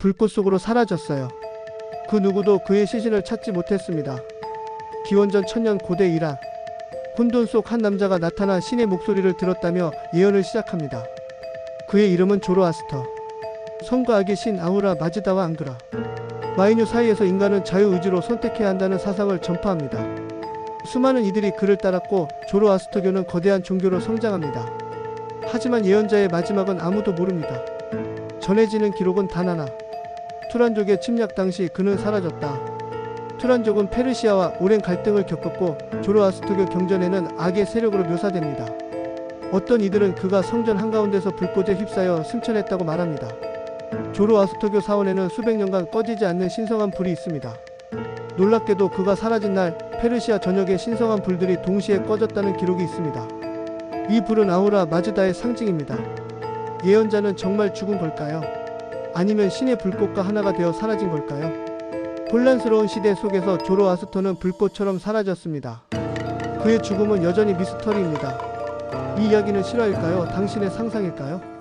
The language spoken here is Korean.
불꽃 속으로 사라졌어요. 그 누구도 그의 시신을 찾지 못했습니다. 기원전 천년 고대 이란 혼돈 속 한 남자가 나타나 신의 목소리를 들었다며 예언을 시작합니다. 그의 이름은 조로아스터. 성과 악의 신 아우라 마즈다와 앙그라. 마이뉴 사이에서 인간은 자유의지로 선택해야 한다는 사상을 전파합니다. 수많은 이들이 그를 따랐고 조로아스터교는 거대한 종교로 성장합니다. 하지만 예언자의 마지막은 아무도 모릅니다. 전해지는 기록은 단 하나. 투란족의 침략 당시 그는 사라졌다. 투란족은 페르시아와 오랜 갈등을 겪었고 조로아스터교 경전에는 악의 세력으로 묘사됩니다. 어떤 이들은 그가 성전 한가운데서 불꽃에 휩싸여 승천했다고 말합니다. 조로아스터교 사원에는 수백 년간 꺼지지 않는 신성한 불이 있습니다. 놀랍게도 그가 사라진 날 페르시아 전역의 신성한 불들이 동시에 꺼졌다는 기록이 있습니다. 이 불은 아우라 마즈다의 상징입니다. 예언자는 정말 죽은 걸까요? 아니면 신의 불꽃과 하나가 되어 사라진 걸까요? 혼란스러운 시대 속에서 조로아스터는 불꽃처럼 사라졌습니다. 그의 죽음은 여전히 미스터리입니다. 이 이야기는 실화일까요? 당신의 상상일까요?